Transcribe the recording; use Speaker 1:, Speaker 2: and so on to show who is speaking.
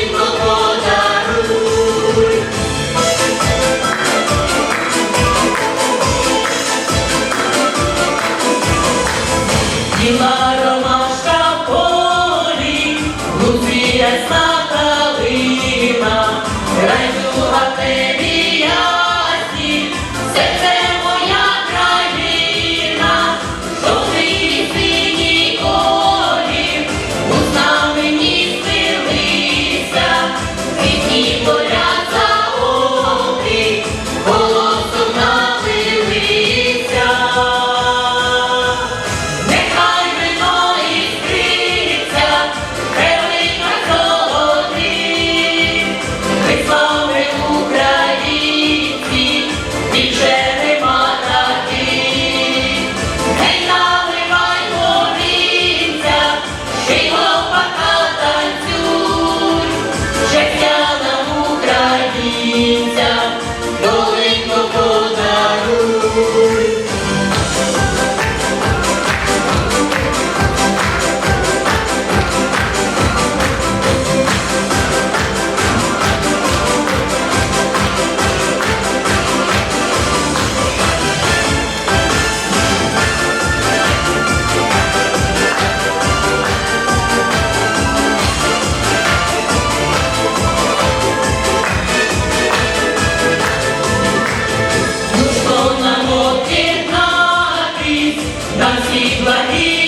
Speaker 1: Senhor. Благі